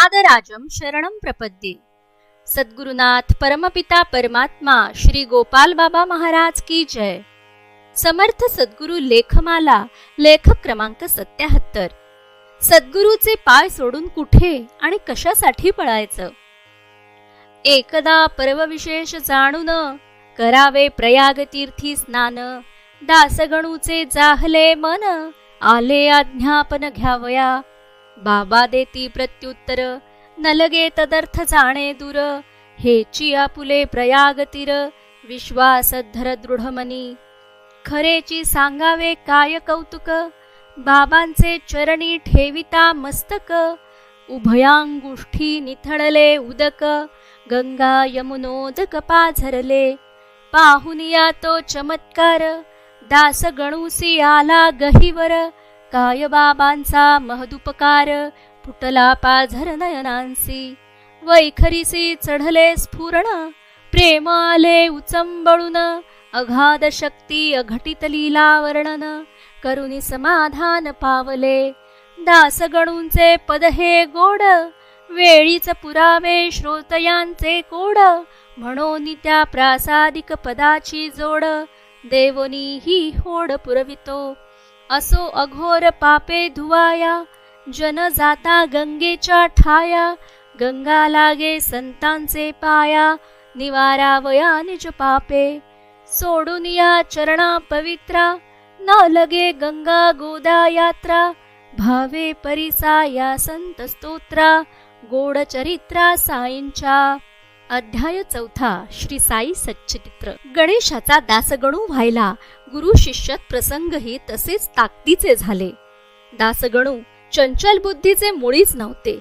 पादराजम शरणम प्रपद्ये. सद्गुरुनाथ परमपिता परमात्मा श्री गोपाल बाबा महाराज की जय. समर्थ सद्गुरु लेखमाला लेखक क्रमांक सत्याहत्तर. सद्गुरूचे पाय सोडून कुठे आणि कशासाठी पळायचं? एकदा पर्वविशेष जाणून करावे प्रयाग तीर्थी स्नान. दासगणूचे जाहले मन आले आज्ञापन घ्यावया. बाबा देती प्रत्युत्तर. नलगे तदर्थ जाणे दूर. हेची आपुले प्रयाग तीर. विश्वास धर दृढमनी खरेची सांगावे काय कौतुक? बाबांचे चरणी ठेविता मस्तक. उभयांगुष्ठी निथळले उदक. गंगा यमुनोदक पाझरले. पाहुनिया तो चमत्कार. दास गणूसी आला गहिवर. काय बाबांचा महदुपकार फुटला पाझर नयनांसी वैखरीसी चढले स्फुरण प्रेम आले उचंबळून अगाध शक्ती अघटित लीला वर्णन करुणी समाधान पावले. दासगणूंचे पद हे गोड वेळीच पुरावे श्रोतयांचे कोड म्हणून त्या प्रासादिक पदाची जोड देवनी ही होड पुरवितो. असो अघोर पापे धुवाया जन जाता गंगेच्या ठाया गंगा लागे संतांचे पाया निवारा वया निज पापे. सोडून या चरणा पवित्रा न लगे गंगा गोदा यात्रा भावे परिसा या संत स्तोत्रा गोड चरित्रा साईंच्या. अध्याय चौथा श्री साई सच्चित्र गणेशाचा दासगणू व्हायला गुरु शिष्यात प्रसंगही तसेच ताकदीचे झाले. दासगणू चंचल बुद्धीचे मुळीच नव्हते.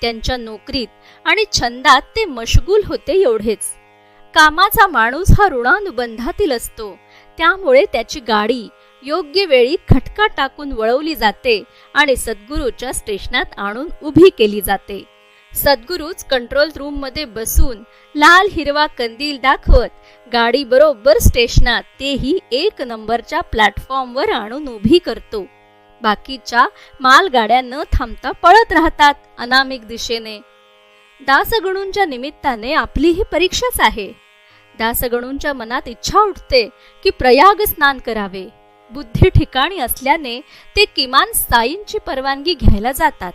त्यांच्या नोकरीत आणि छंदात ते मशगूल होते एवढेच. कामाचा माणूस हा ऋणानुबंधातील असतो. त्यामुळे त्याची गाडी योग्य वेळी खटका टाकून वळवली जाते आणि सद्गुरूच्या स्टेशनात आणून उभी केली जाते. सद्गुरूच कंट्रोल रूममध्ये बसून लाल हिरवा कंदील दाखवत गाडी बरोबर स्टेशनात तेही एक नंबरच्या प्लॅटफॉर्मवर आणून उभी करतो. बाकीच्या मालगाड्या न थांबता पळत राहतात अनामिक दिशेने. दासगणूंच्या निमित्ताने आपली ही परीक्षाच आहे. दासगणूंच्या मनात इच्छा उठते की प्रयाग स्नान करावे. बुद्धी ठिकाणी असल्याने ते किमान साईंची परवानगी घ्यायला जातात.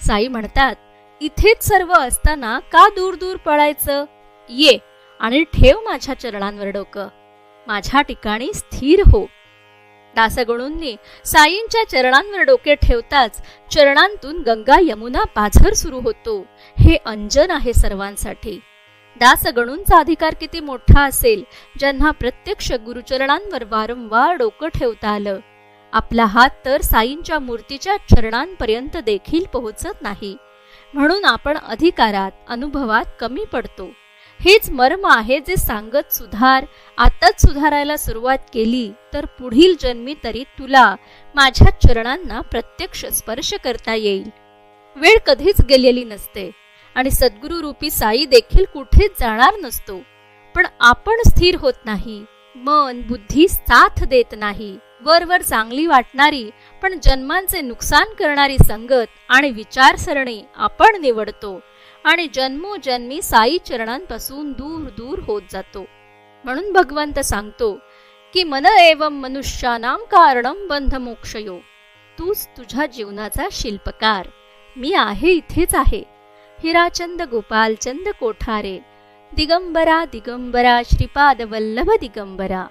साई म्हणतात इथेच सर्व असताना का दूर दूर पळायचं? ये आणि ठेव माझ्या चरणांवर डोकं. माझ्या ठिकाणी स्थिर हो. दासगणूंनी साईंच्या चरणांवर डोके ठेवताच चरणांतून गंगा यमुना पाझर सुरू होतो. हे अंजन आहे सर्वांसाठी. दासगणूंचा अधिकार किती मोठा असेल ज्यांना प्रत्यक्ष गुरुचरणांवर वारंवार डोकं ठेवता आलं. आपला हात तर साईंच्या मूर्तीच्या चरणांपर्यंत देखील पोहोचत नाही. म्हणून आपण अधिकारात अनुभवात कमी पडतो. हेच मर्म आहे जे सांगत सुधार आताच सुधारायला सुरुवात केली तर पुढील जन्मी तरी तुला माझ्या चरणांना प्रत्यक्ष स्पर्श करता येईल. वेळ कधीच गेलेली नसते आणि सद्गुरु रूपी साई देखील कुठेच जाणार नसतो. पण आपण स्थिर होत नाही. मन बुद्धी साथ देत नाही. वरवर चांगली वाटणारी पण जन्मांचे नुकसान करणारी संगत आणि विचारसरणी आपण निवडतो आणि जन्मोजन्मी साई चरणांपासून दूर दूर होत जातो. म्हणून भगवंत सांगतो की मन एवं मनुष्यानाम कारणम बंध मोक्षयो. तूच तुझ्या जीवनाचा शिल्पकार. मी आहे इथेच आहे. हिराचंद गोपालचंद कोठारे. दिगंबरा दिगंबरा श्रीपाद वल्लभ दिगंबरा.